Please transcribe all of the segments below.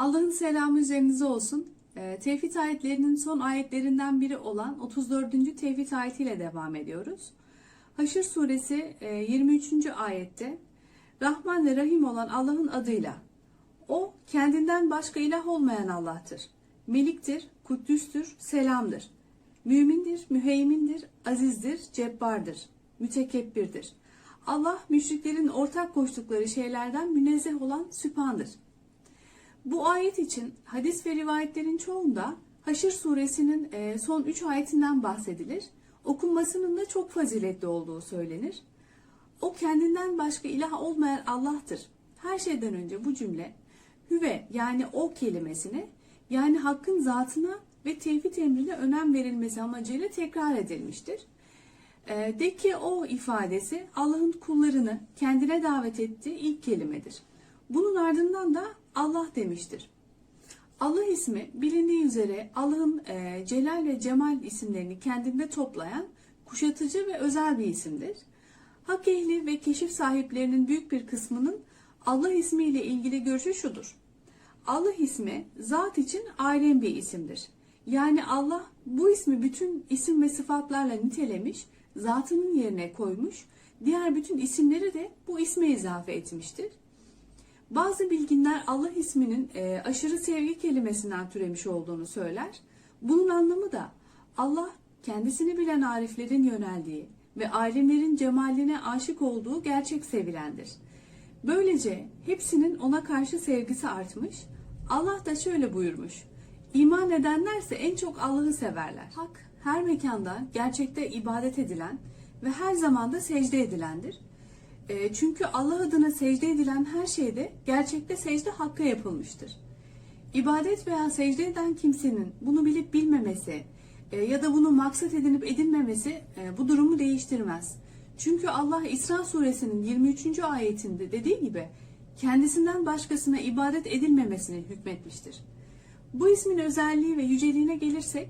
Allah'ın selamı üzerinize olsun. Ee, Tevhid ayetlerinin son ayetlerinden biri olan 34. Tevhid ayetiyle devam ediyoruz. Haşr suresi e, 23. ayette Rahman ve Rahim olan Allah'ın adıyla O kendinden başka ilah olmayan Allah'tır. Meliktir, kuddüstür, selamdır. Mümindir, müheymindir, azizdir, cebbardır, mütekebbirdir. Allah müşriklerin ortak koştukları şeylerden münezzeh olan süphandır. Bu ayet için hadis ve rivayetlerin çoğunda Haşr suresinin e, son 3 ayetinden bahsedilir. Okunmasının da çok faziletli olduğu söylenir. O kendinden başka ilah olmayan Allah'tır. Her şeyden önce bu cümle hüve yani o kelimesini yani hakkın zatına ve tevhid emrine önem verilmesi amacıyla tekrar edilmiştir. E, de ki o ifadesi Allah'ın kullarını kendine davet ettiği ilk kelimedir. Bunun ardından da Allah demiştir. Allah ismi bilindiği üzere Allah'ın e, Celal ve Cemal isimlerini kendinde toplayan kuşatıcı ve özel bir isimdir. Hak ehli ve keşif sahiplerinin büyük bir kısmının Allah ismiyle ilgili görüşü şudur. Allah ismi zat için alem bir isimdir. Yani Allah bu ismi bütün isim ve sıfatlarla nitelemiş, zatının yerine koymuş, diğer bütün isimleri de bu isme izafe etmiştir. Bazı bilginler Allah isminin e, aşırı sevgi kelimesinden türemiş olduğunu söyler. Bunun anlamı da Allah kendisini bilen ariflerin yöneldiği ve alimlerin cemaline aşık olduğu gerçek sevilendir. Böylece hepsinin ona karşı sevgisi artmış. Allah da şöyle buyurmuş. İman edenlerse en çok Allah'ı severler. Hak her mekanda gerçekte ibadet edilen ve her zamanda secde edilendir. E, çünkü Allah adına secde edilen her şeyde gerçekte secde hakka yapılmıştır. İbadet veya secde eden kimsenin bunu bilip bilmemesi e, ya da bunu maksat edinip edinmemesi e, bu durumu değiştirmez. Çünkü Allah İsra suresinin 23. ayetinde dediği gibi kendisinden başkasına ibadet edilmemesini hükmetmiştir. Bu ismin özelliği ve yüceliğine gelirsek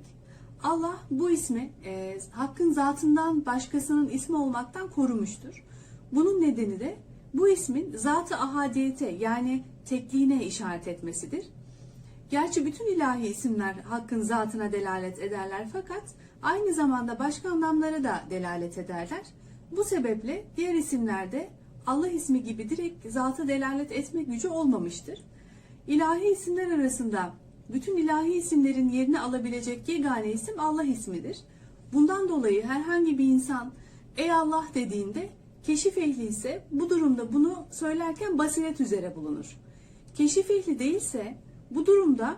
Allah bu ismi e, hakkın zatından başkasının ismi olmaktan korumuştur. Bunun nedeni de bu ismin zatı ahadiyete yani tekliğine işaret etmesidir. Gerçi bütün ilahi isimler hakkın zatına delalet ederler fakat aynı zamanda başka anlamlara da delalet ederler. Bu sebeple diğer isimlerde Allah ismi gibi direkt zata delalet etme gücü olmamıştır. İlahi isimler arasında bütün ilahi isimlerin yerini alabilecek yegane isim Allah ismidir. Bundan dolayı herhangi bir insan ey Allah dediğinde keşif ehli ise bu durumda bunu söylerken basiret üzere bulunur. Keşif ehli değilse bu durumda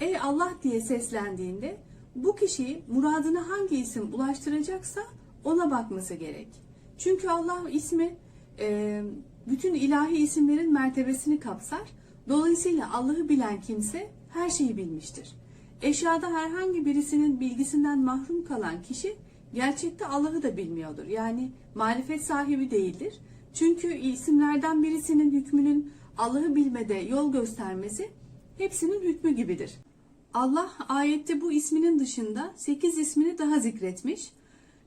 ey Allah diye seslendiğinde bu kişiyi muradına hangi isim ulaştıracaksa ona bakması gerek. Çünkü Allah ismi e, bütün ilahi isimlerin mertebesini kapsar. Dolayısıyla Allah'ı bilen kimse her şeyi bilmiştir. Eşyada herhangi birisinin bilgisinden mahrum kalan kişi gerçekte Allah'ı da bilmiyordur. Yani marifet sahibi değildir. Çünkü isimlerden birisinin hükmünün Allah'ı bilmede yol göstermesi hepsinin hükmü gibidir. Allah ayette bu isminin dışında 8 ismini daha zikretmiş.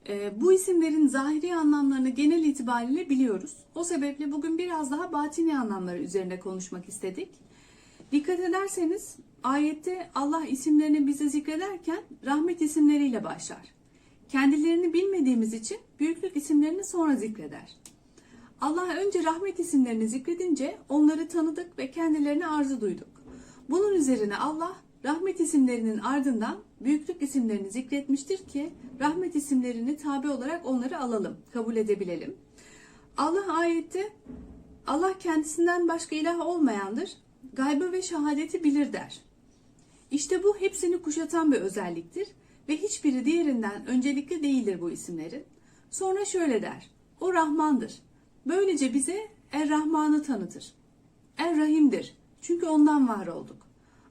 Ee, bu isimlerin zahiri anlamlarını genel itibariyle biliyoruz. O sebeple bugün biraz daha batini anlamları üzerine konuşmak istedik. Dikkat ederseniz ayette Allah isimlerini bize zikrederken rahmet isimleriyle başlar. Kendilerini bilmediğimiz için büyüklük isimlerini sonra zikreder. Allah önce rahmet isimlerini zikredince onları tanıdık ve kendilerine arzu duyduk. Bunun üzerine Allah rahmet isimlerinin ardından büyüklük isimlerini zikretmiştir ki rahmet isimlerini tabi olarak onları alalım, kabul edebilelim. Allah ayette Allah kendisinden başka ilah olmayandır, gaybı ve şehadeti bilir der. İşte bu hepsini kuşatan bir özelliktir ve hiçbiri diğerinden öncelikli değildir bu isimlerin. Sonra şöyle der, o Rahmandır. Böylece bize Er-Rahman'ı tanıtır. Er-Rahim'dir. Çünkü ondan var olduk.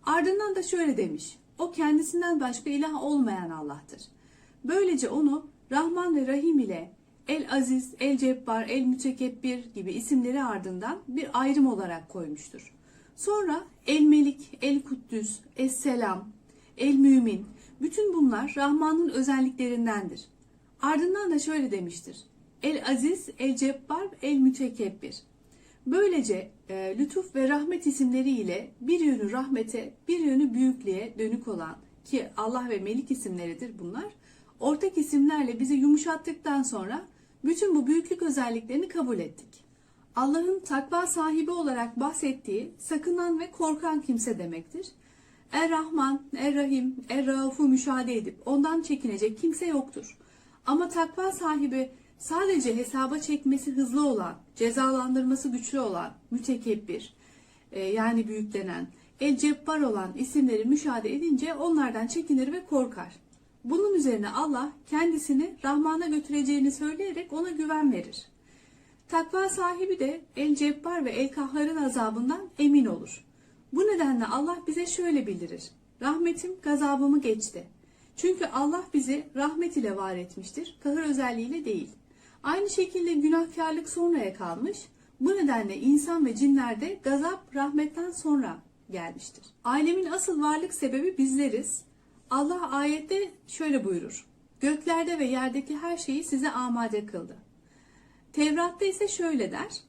Ardından da şöyle demiş, o kendisinden başka ilah olmayan Allah'tır. Böylece onu Rahman ve Rahim ile El Aziz, El Cebbar, El Mütekebbir gibi isimleri ardından bir ayrım olarak koymuştur. Sonra El Melik, El Kuddüs, Es Selam, El Mümin, bütün bunlar Rahman'ın özelliklerindendir. Ardından da şöyle demiştir. El Aziz, El Cebbar, El Mütekebbir. Böylece e, lütuf ve rahmet isimleriyle bir yönü rahmete, bir yönü büyüklüğe dönük olan ki Allah ve Melik isimleridir bunlar. Ortak isimlerle bizi yumuşattıktan sonra bütün bu büyüklük özelliklerini kabul ettik. Allah'ın takva sahibi olarak bahsettiği sakınan ve korkan kimse demektir. Er-Rahman, Er-Rahim, Er-Rauf'u müşahede edip ondan çekinecek kimse yoktur. Ama takva sahibi sadece hesaba çekmesi hızlı olan, cezalandırması güçlü olan, mütekebbir, e, yani büyüklenen, el cebbar olan isimleri müşahede edince onlardan çekinir ve korkar. Bunun üzerine Allah kendisini Rahman'a götüreceğini söyleyerek ona güven verir. Takva sahibi de el cebbar ve el kahharın azabından emin olur. Bu nedenle Allah bize şöyle bildirir. Rahmetim gazabımı geçti. Çünkü Allah bizi rahmet ile var etmiştir, kahır özelliğiyle değil. Aynı şekilde günahkarlık sonraya kalmış, bu nedenle insan ve cinlerde gazap rahmetten sonra gelmiştir. Alemin asıl varlık sebebi bizleriz. Allah ayette şöyle buyurur. Göklerde ve yerdeki her şeyi size amade kıldı. Tevrat'ta ise şöyle der.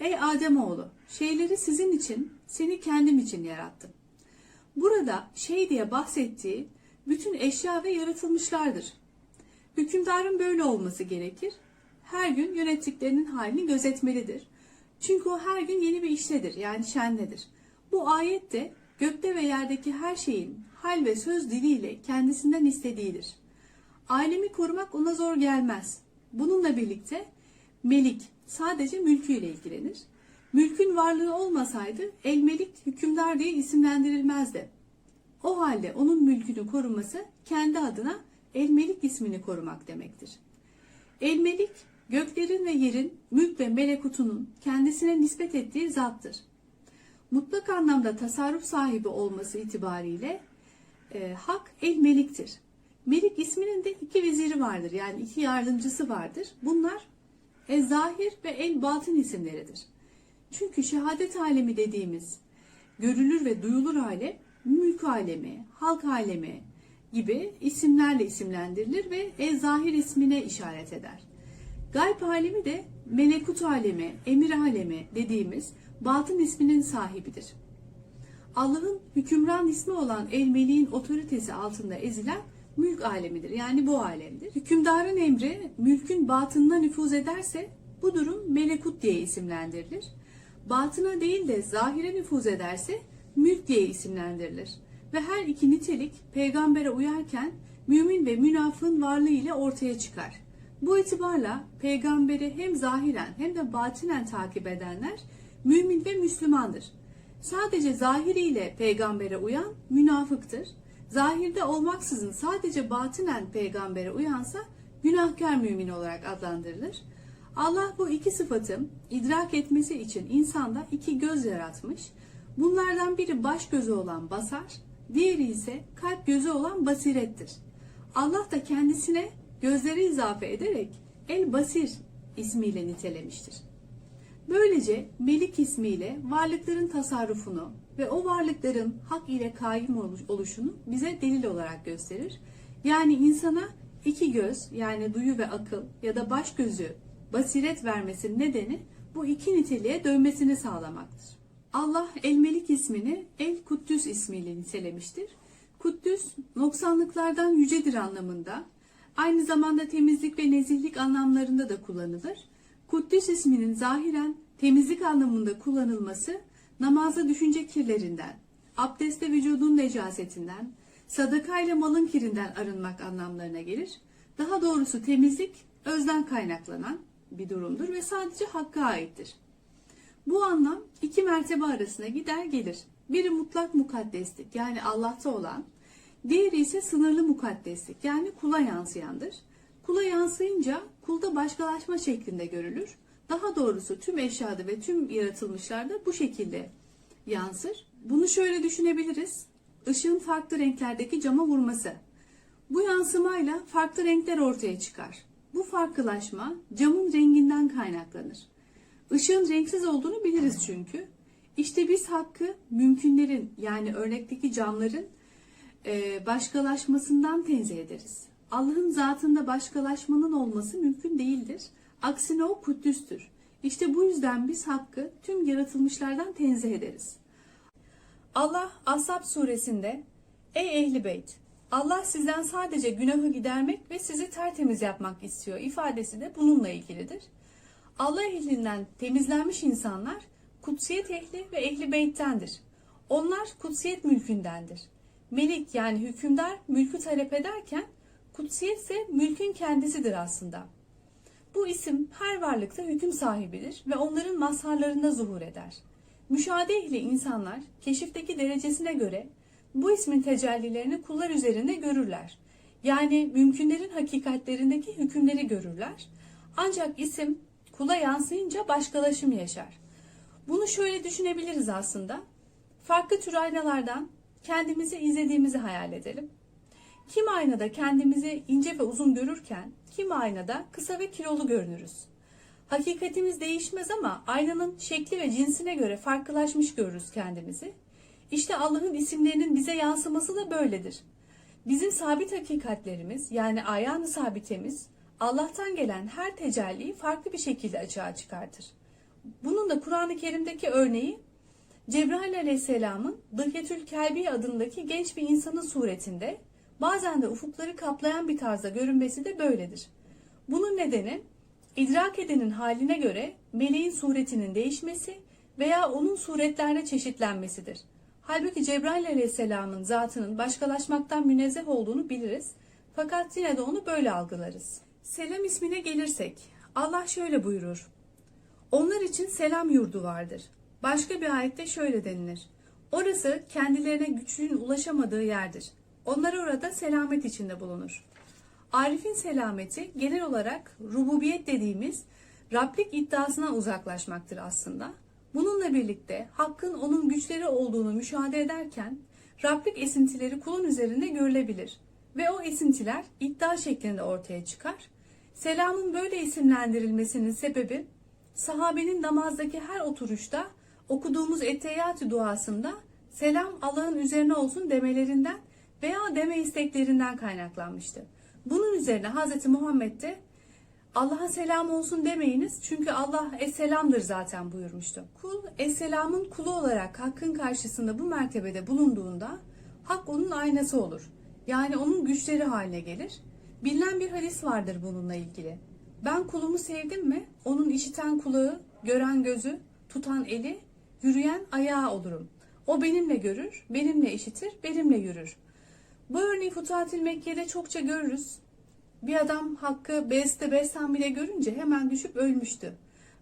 Ey Ademoğlu, şeyleri sizin için, seni kendim için yarattım. Burada şey diye bahsettiği bütün eşya ve yaratılmışlardır. Hükümdarın böyle olması gerekir. Her gün yönettiklerinin halini gözetmelidir. Çünkü o her gün yeni bir iştedir, yani şendedir. Bu ayette gökte ve yerdeki her şeyin hal ve söz diliyle kendisinden istediğidir. Alemi korumak ona zor gelmez. Bununla birlikte Melik sadece mülküyle ilgilenir. Mülkün varlığı olmasaydı el melik hükümdar diye isimlendirilmezdi. O halde onun mülkünü koruması kendi adına el melik ismini korumak demektir. El melik göklerin ve yerin mülk ve melekutunun kendisine nispet ettiği zattır. Mutlak anlamda tasarruf sahibi olması itibariyle e, hak el meliktir. Melik isminin de iki veziri vardır yani iki yardımcısı vardır. Bunlar el zahir ve el batın isimleridir. Çünkü şehadet alemi dediğimiz görülür ve duyulur alem mülk alemi, halk alemi gibi isimlerle isimlendirilir ve el zahir ismine işaret eder. Gayb alemi de melekut alemi, emir alemi dediğimiz batın isminin sahibidir. Allah'ın hükümran ismi olan el meliğin otoritesi altında ezilen mülk alemidir. Yani bu alemdir. Hükümdarın emri mülkün batınına nüfuz ederse bu durum melekut diye isimlendirilir. Batına değil de zahire nüfuz ederse mülk diye isimlendirilir. Ve her iki nitelik peygambere uyarken mümin ve münafığın varlığı ile ortaya çıkar. Bu itibarla peygamberi hem zahiren hem de batinen takip edenler mümin ve Müslümandır. Sadece zahiriyle peygambere uyan münafıktır. Zahirde olmaksızın sadece batinen peygambere uyansa günahkar mümin olarak adlandırılır. Allah bu iki sıfatı idrak etmesi için insanda iki göz yaratmış. Bunlardan biri baş gözü olan basar, diğeri ise kalp gözü olan basirettir. Allah da kendisine gözleri izafe ederek El Basir ismiyle nitelemiştir. Böylece Melik ismiyle varlıkların tasarrufunu ve o varlıkların hak ile kaim oluşunu bize delil olarak gösterir. Yani insana iki göz yani duyu ve akıl ya da baş gözü basiret vermesinin nedeni bu iki niteliğe dönmesini sağlamaktır. Allah El Melik ismini El Kuddüs ismiyle nitelemiştir. Kuddüs noksanlıklardan yücedir anlamında. Aynı zamanda temizlik ve nezihlik anlamlarında da kullanılır. Kuddüs isminin zahiren temizlik anlamında kullanılması namazda düşünce kirlerinden, abdestte vücudun necasetinden, sadakayla malın kirinden arınmak anlamlarına gelir. Daha doğrusu temizlik özden kaynaklanan bir durumdur ve sadece hakka aittir. Bu anlam iki mertebe arasına gider gelir. Biri mutlak mukaddeslik yani Allah'ta olan, diğeri ise sınırlı mukaddeslik yani kula yansıyandır. Kula yansıyınca kulda başkalaşma şeklinde görülür. Daha doğrusu tüm eşyada ve tüm yaratılmışlarda bu şekilde yansır. Bunu şöyle düşünebiliriz. Işığın farklı renklerdeki cama vurması. Bu yansımayla farklı renkler ortaya çıkar. Bu farklılaşma camın renginden kaynaklanır. Işığın renksiz olduğunu biliriz çünkü. İşte biz hakkı mümkünlerin yani örnekteki camların e, başkalaşmasından tenzih ederiz. Allah'ın zatında başkalaşmanın olması mümkün değildir. Aksine o kuddüstür. İşte bu yüzden biz Hakk'ı tüm yaratılmışlardan tenzih ederiz. Allah Ashab suresinde Ey ehli beyt! Allah sizden sadece günahı gidermek ve sizi tertemiz yapmak istiyor ifadesi de bununla ilgilidir. Allah ehlinden temizlenmiş insanlar kutsiyet ehli ve ehli beyttendir. Onlar kutsiyet mülkündendir. Melik yani hükümdar mülkü talep ederken kutsiyet ise mülkün kendisidir aslında. Bu isim her varlıkta hüküm sahibidir ve onların mazharlarında zuhur eder. Müşahede ehli insanlar keşifteki derecesine göre bu ismin tecellilerini kullar üzerinde görürler. Yani mümkünlerin hakikatlerindeki hükümleri görürler. Ancak isim kula yansıyınca başkalaşım yaşar. Bunu şöyle düşünebiliriz aslında. Farklı tür aynalardan kendimizi izlediğimizi hayal edelim. Kim aynada kendimizi ince ve uzun görürken, kim aynada kısa ve kilolu görünürüz. Hakikatimiz değişmez ama aynanın şekli ve cinsine göre farklılaşmış görürüz kendimizi. İşte Allah'ın isimlerinin bize yansıması da böyledir. Bizim sabit hakikatlerimiz yani ayağını sabitemiz Allah'tan gelen her tecelliyi farklı bir şekilde açığa çıkartır. Bunun da Kur'an-ı Kerim'deki örneği Cebrail aleyhisselamın Dıhyetül Kelbi adındaki genç bir insanın suretinde bazen de ufukları kaplayan bir tarzda görünmesi de böyledir. Bunun nedeni idrak edenin haline göre meleğin suretinin değişmesi veya onun suretlerine çeşitlenmesidir. Halbuki Cebrail aleyhisselamın zatının başkalaşmaktan münezzeh olduğunu biliriz. Fakat yine de onu böyle algılarız. Selam ismine gelirsek, Allah şöyle buyurur. Onlar için selam yurdu vardır. Başka bir ayette şöyle denilir. Orası kendilerine güçlüğün ulaşamadığı yerdir. Onlar orada selamet içinde bulunur. Arif'in selameti genel olarak rububiyet dediğimiz Rablik iddiasından uzaklaşmaktır aslında. Bununla birlikte hakkın onun güçleri olduğunu müşahede ederken Rablik esintileri kulun üzerinde görülebilir ve o esintiler iddia şeklinde ortaya çıkar. Selamın böyle isimlendirilmesinin sebebi sahabenin namazdaki her oturuşta okuduğumuz etteyyatü duasında selam Allah'ın üzerine olsun demelerinden veya deme isteklerinden kaynaklanmıştı. Bunun üzerine Hz. Muhammed de Allah'a selam olsun demeyiniz çünkü Allah esselamdır zaten buyurmuştu. Kul esselamın kulu olarak hakkın karşısında bu mertebede bulunduğunda hak onun aynası olur. Yani onun güçleri haline gelir. Bilinen bir hadis vardır bununla ilgili. Ben kulumu sevdim mi onun işiten kulağı, gören gözü, tutan eli, yürüyen ayağı olurum. O benimle görür, benimle işitir, benimle yürür. Bu örneği Futuhatil Mekke'de çokça görürüz. Bir adam Hakk'ı Beste Bestan bile görünce hemen düşüp ölmüştü.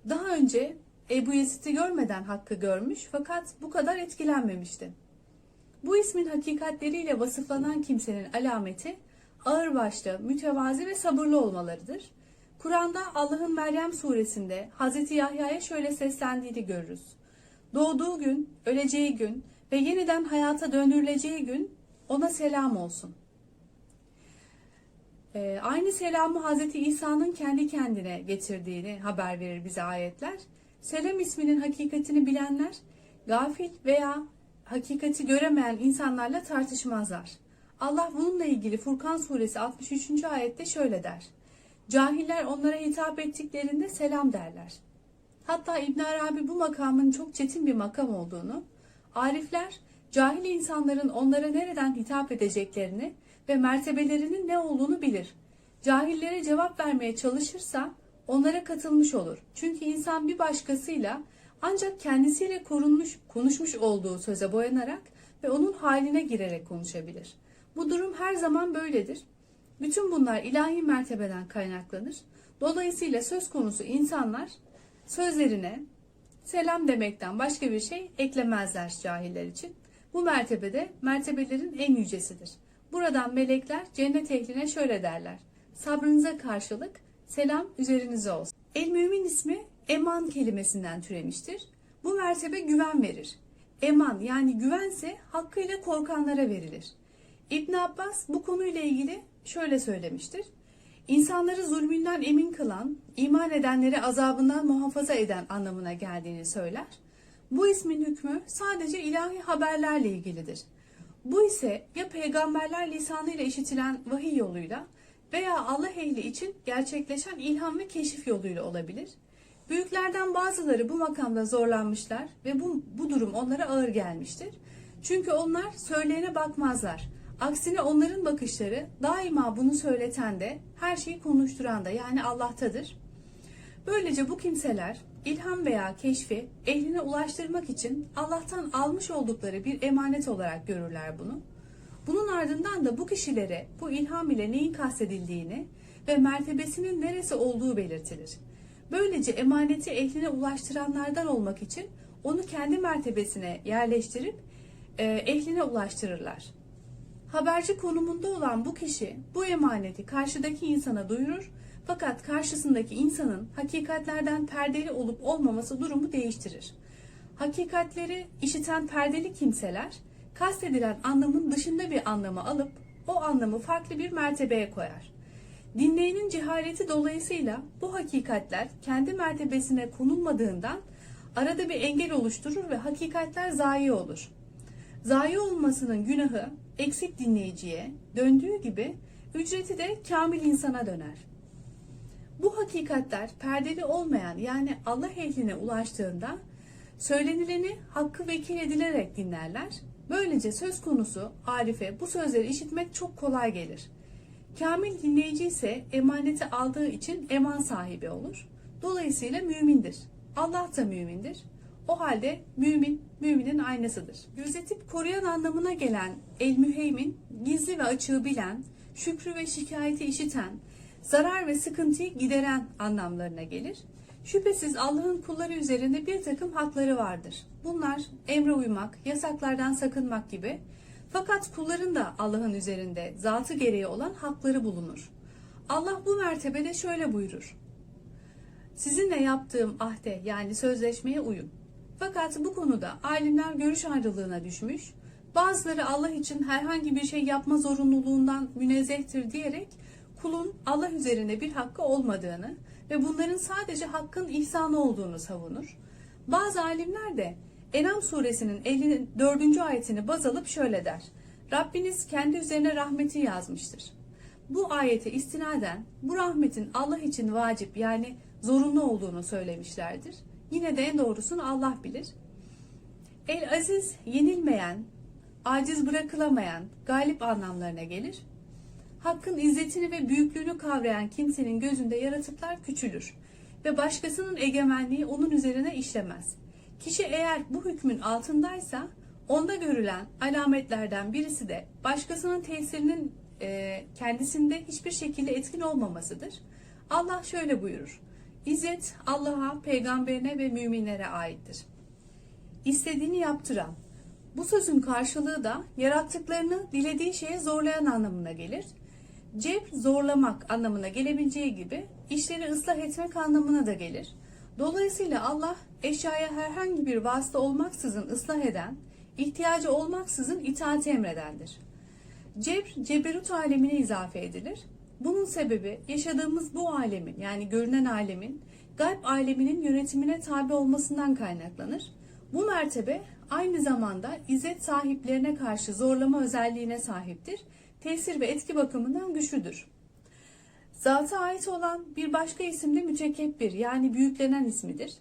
Daha önce Ebu Yazid'i görmeden Hakk'ı görmüş fakat bu kadar etkilenmemişti. Bu ismin hakikatleriyle vasıflanan kimsenin alameti ağırbaşlı, mütevazi ve sabırlı olmalarıdır. Kur'an'da Allah'ın Meryem suresinde Hz. Yahya'ya şöyle seslendiğini görürüz. Doğduğu gün, öleceği gün ve yeniden hayata döndürüleceği gün ona selam olsun. Ee, aynı selamı Hz. İsa'nın kendi kendine getirdiğini haber verir bize ayetler. Selam isminin hakikatini bilenler gafil veya hakikati göremeyen insanlarla tartışmazlar. Allah bununla ilgili Furkan suresi 63. ayette şöyle der. Cahiller onlara hitap ettiklerinde selam derler. Hatta İbn Arabi bu makamın çok çetin bir makam olduğunu, arifler cahil insanların onlara nereden hitap edeceklerini ve mertebelerinin ne olduğunu bilir. Cahillere cevap vermeye çalışırsa onlara katılmış olur. Çünkü insan bir başkasıyla ancak kendisiyle korunmuş, konuşmuş olduğu söze boyanarak ve onun haline girerek konuşabilir. Bu durum her zaman böyledir. Bütün bunlar ilahi mertebeden kaynaklanır. Dolayısıyla söz konusu insanlar sözlerine selam demekten başka bir şey eklemezler cahiller için. Bu mertebede mertebelerin en yücesidir. Buradan melekler cennet ehline şöyle derler. Sabrınıza karşılık selam üzerinize olsun. El mümin ismi eman kelimesinden türemiştir. Bu mertebe güven verir. Eman yani güvense hakkıyla korkanlara verilir. İbn Abbas bu konuyla ilgili şöyle söylemiştir. İnsanları zulmünden emin kılan, iman edenleri azabından muhafaza eden anlamına geldiğini söyler. Bu ismin hükmü sadece ilahi haberlerle ilgilidir. Bu ise ya peygamberler lisanıyla işitilen vahiy yoluyla veya Allah ehli için gerçekleşen ilham ve keşif yoluyla olabilir. Büyüklerden bazıları bu makamda zorlanmışlar ve bu, bu durum onlara ağır gelmiştir. Çünkü onlar söyleyene bakmazlar. Aksine onların bakışları daima bunu söyleten de her şeyi konuşturan da yani Allah'tadır. Böylece bu kimseler ilham veya keşfi ehline ulaştırmak için Allah'tan almış oldukları bir emanet olarak görürler bunu. Bunun ardından da bu kişilere bu ilham ile neyin kastedildiğini ve mertebesinin neresi olduğu belirtilir. Böylece emaneti ehline ulaştıranlardan olmak için onu kendi mertebesine yerleştirip e, ehline ulaştırırlar. Haberci konumunda olan bu kişi bu emaneti karşıdaki insana duyurur fakat karşısındaki insanın hakikatlerden perdeli olup olmaması durumu değiştirir. Hakikatleri işiten perdeli kimseler kastedilen anlamın dışında bir anlamı alıp o anlamı farklı bir mertebeye koyar. Dinleyenin cehaleti dolayısıyla bu hakikatler kendi mertebesine konulmadığından arada bir engel oluşturur ve hakikatler zayi olur. Zayi olmasının günahı eksik dinleyiciye döndüğü gibi ücreti de kamil insana döner. Bu hakikatler perdeli olmayan yani Allah ehline ulaştığında söylenileni hakkı vekil edilerek dinlerler. Böylece söz konusu Arif'e bu sözleri işitmek çok kolay gelir. Kamil dinleyici ise emaneti aldığı için eman sahibi olur. Dolayısıyla mümindir. Allah da mümindir. O halde mümin, müminin aynasıdır. Gözetip koruyan anlamına gelen el müheymin, gizli ve açığı bilen, şükrü ve şikayeti işiten, zarar ve sıkıntıyı gideren anlamlarına gelir. Şüphesiz Allah'ın kulları üzerinde bir takım hakları vardır. Bunlar emre uymak, yasaklardan sakınmak gibi. Fakat kulların da Allah'ın üzerinde zatı gereği olan hakları bulunur. Allah bu mertebede şöyle buyurur. Sizinle yaptığım ahde yani sözleşmeye uyun. Fakat bu konuda alimler görüş ayrılığına düşmüş. Bazıları Allah için herhangi bir şey yapma zorunluluğundan münezzehtir diyerek kulun Allah üzerinde bir hakkı olmadığını ve bunların sadece hakkın ihsanı olduğunu savunur. Bazı alimler de Enam suresinin 54. ayetini baz alıp şöyle der. Rabbiniz kendi üzerine rahmeti yazmıştır. Bu ayete istinaden bu rahmetin Allah için vacip yani zorunlu olduğunu söylemişlerdir. Yine de en doğrusunu Allah bilir. El aziz yenilmeyen, aciz bırakılamayan, galip anlamlarına gelir. Hakkın izzetini ve büyüklüğünü kavrayan kimsenin gözünde yaratıklar küçülür ve başkasının egemenliği onun üzerine işlemez. Kişi eğer bu hükmün altındaysa onda görülen alametlerden birisi de başkasının tesirinin e, kendisinde hiçbir şekilde etkin olmamasıdır. Allah şöyle buyurur. İzzet Allah'a, peygamberine ve müminlere aittir. İstediğini yaptıran. Bu sözün karşılığı da yarattıklarını dilediği şeye zorlayan anlamına gelir. Cebr zorlamak anlamına gelebileceği gibi işleri ıslah etmek anlamına da gelir. Dolayısıyla Allah eşyaya herhangi bir vasıta olmaksızın ıslah eden, ihtiyacı olmaksızın itaati emredendir. Cebr, ceberut alemine izafe edilir. Bunun sebebi yaşadığımız bu alemin yani görünen alemin gayb aleminin yönetimine tabi olmasından kaynaklanır. Bu mertebe aynı zamanda izzet sahiplerine karşı zorlama özelliğine sahiptir. Tesir ve etki bakımından güçlüdür. Zata ait olan bir başka isim de mütekebbir yani büyüklenen ismidir.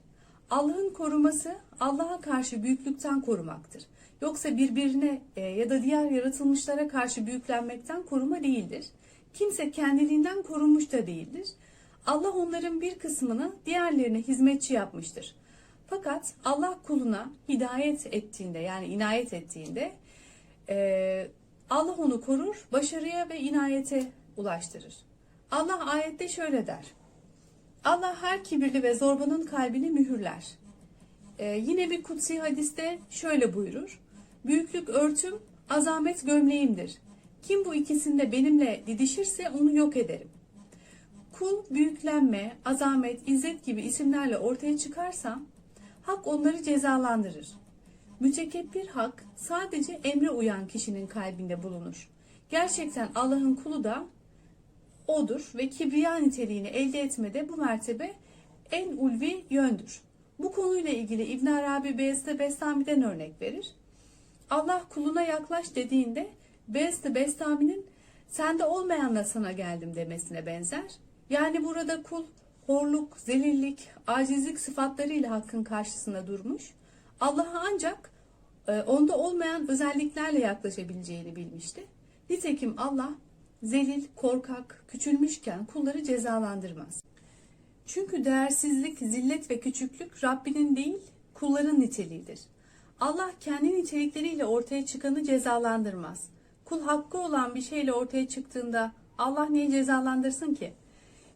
Allah'ın koruması Allah'a karşı büyüklükten korumaktır. Yoksa birbirine e, ya da diğer yaratılmışlara karşı büyüklenmekten koruma değildir. Kimse kendiliğinden korunmuş da değildir. Allah onların bir kısmını diğerlerine hizmetçi yapmıştır. Fakat Allah kuluna hidayet ettiğinde yani inayet ettiğinde e, Allah onu korur, başarıya ve inayete ulaştırır. Allah ayette şöyle der. Allah her kibirli ve zorbanın kalbini mühürler. Ee, yine bir kutsi hadiste şöyle buyurur. Büyüklük örtüm, azamet gömleğimdir. Kim bu ikisinde benimle didişirse onu yok ederim. Kul büyüklenme, azamet, izzet gibi isimlerle ortaya çıkarsa hak onları cezalandırır. Mütekebbir hak sadece emre uyan kişinin kalbinde bulunur. Gerçekten Allah'ın kulu da odur ve kibriya niteliğini elde etmede bu mertebe en ulvi yöndür. Bu konuyla ilgili İbn Arabi Beyazıt Bestami'den örnek verir. Allah kuluna yaklaş dediğinde Beyazıt Bestami'nin sende olmayanla sana geldim demesine benzer. Yani burada kul horluk, zelillik, acizlik sıfatlarıyla hakkın karşısında durmuş. Allah'a ancak onda olmayan özelliklerle yaklaşabileceğini bilmişti. Nitekim Allah zelil, korkak, küçülmüşken kulları cezalandırmaz. Çünkü değersizlik, zillet ve küçüklük Rabbinin değil, kulların niteliğidir. Allah kendi nitelikleriyle ortaya çıkanı cezalandırmaz. Kul hakkı olan bir şeyle ortaya çıktığında Allah niye cezalandırsın ki?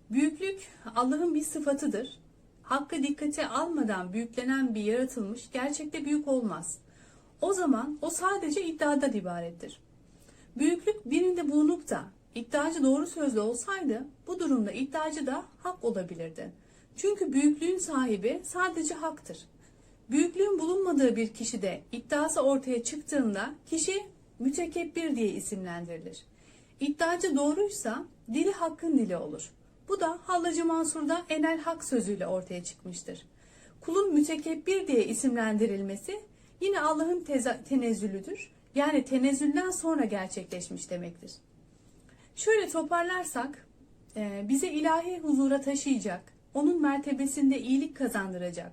Büyüklük Allah'ın bir sıfatıdır. Hakkı dikkate almadan büyüklenen bir yaratılmış gerçekte büyük olmaz. O zaman o sadece iddiadan ibarettir. Büyüklük birinde bulunup da iddiacı doğru sözlü olsaydı bu durumda iddiacı da hak olabilirdi. Çünkü büyüklüğün sahibi sadece haktır. Büyüklüğün bulunmadığı bir kişide iddiası ortaya çıktığında kişi mütekebbir diye isimlendirilir. İddiacı doğruysa dili hakkın dili olur. Bu da Hallacı Mansur'da enel hak sözüyle ortaya çıkmıştır. Kulun mütekebbir diye isimlendirilmesi yine Allah'ın tenezzülüdür. Yani tenezzülden sonra gerçekleşmiş demektir. Şöyle toparlarsak, e, bize ilahi huzura taşıyacak, onun mertebesinde iyilik kazandıracak,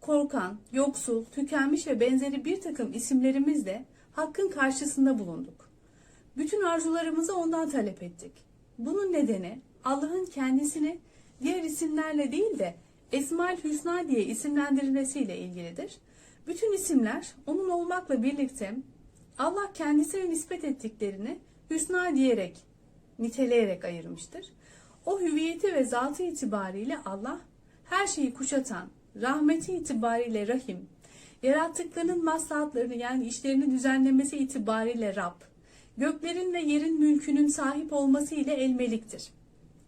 korkan, yoksul, tükenmiş ve benzeri bir takım isimlerimizle Hakk'ın karşısında bulunduk. Bütün arzularımızı ondan talep ettik. Bunun nedeni Allah'ın kendisini diğer isimlerle değil de Esmaül Hüsna diye isimlendirilmesiyle ilgilidir. Bütün isimler onun olmakla birlikte Allah kendisine nispet ettiklerini Hüsna diyerek, niteleyerek ayırmıştır. O hüviyeti ve zatı itibariyle Allah her şeyi kuşatan, rahmeti itibariyle Rahim, yarattıklarının maslahatlarını yani işlerini düzenlemesi itibariyle Rab, göklerin ve yerin mülkünün sahip olması ile elmeliktir.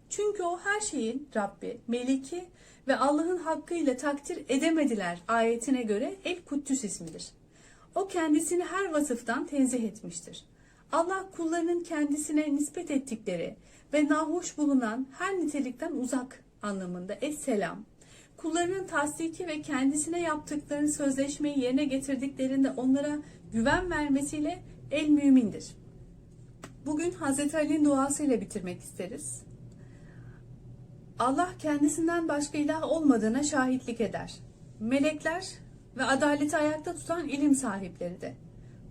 Çünkü o her şeyin Rabbi, Meliki ve Allah'ın hakkıyla takdir edemediler ayetine göre El Kuddüs ismidir. O kendisini her vasıftan tenzih etmiştir. Allah kullarının kendisine nispet ettikleri ve nahoş bulunan her nitelikten uzak anlamında Esselam, kullarının tasdiki ve kendisine yaptıkları sözleşmeyi yerine getirdiklerinde onlara güven vermesiyle el mümindir. Bugün Hazreti Ali'nin duasıyla bitirmek isteriz. Allah kendisinden başka ilah olmadığına şahitlik eder. Melekler ve adaleti ayakta tutan ilim sahipleri de.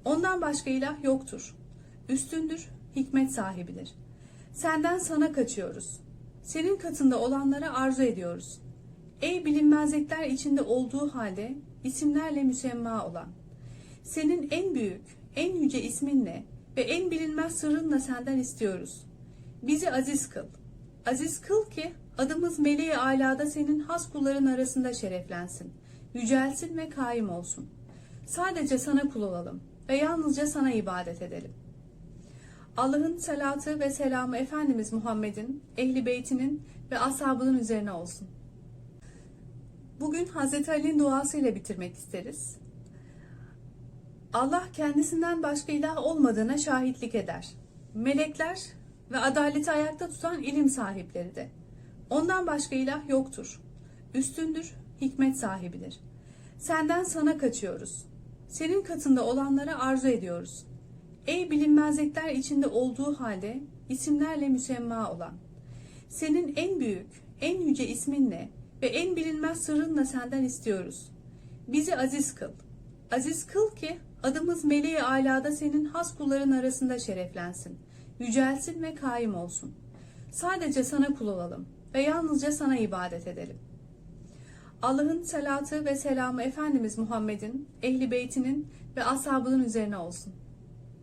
Ondan başka ilah yoktur. Üstündür, hikmet sahibidir. Senden sana kaçıyoruz. Senin katında olanlara arzu ediyoruz. Ey bilinmezlikler içinde olduğu halde isimlerle müsemma olan. Senin en büyük, en yüce isminle ve en bilinmez sırrınla senden istiyoruz. Bizi aziz kıl. Aziz kıl ki adımız meleği alada senin has kulların arasında şereflensin, yücelsin ve kaim olsun. Sadece sana kul olalım ve yalnızca sana ibadet edelim. Allah'ın salatı ve selamı Efendimiz Muhammed'in, ehli beytinin ve ashabının üzerine olsun. Bugün Hazreti Ali'nin duasıyla bitirmek isteriz. Allah kendisinden başka ilah olmadığına şahitlik eder. Melekler ve adaleti ayakta tutan ilim sahipleri de. Ondan başka ilah yoktur. Üstündür, hikmet sahibidir. Senden sana kaçıyoruz. Senin katında olanlara arzu ediyoruz. Ey bilinmezlikler içinde olduğu halde isimlerle müsemma olan. Senin en büyük, en yüce isminle ve en bilinmez sırrınla senden istiyoruz. Bizi aziz kıl. Aziz kıl ki adımız meleği alada senin has kulların arasında şereflensin, yücelsin ve kaim olsun. Sadece sana kul olalım ve yalnızca sana ibadet edelim. Allah'ın salatı ve selamı Efendimiz Muhammed'in, ehli beytinin ve ashabının üzerine olsun.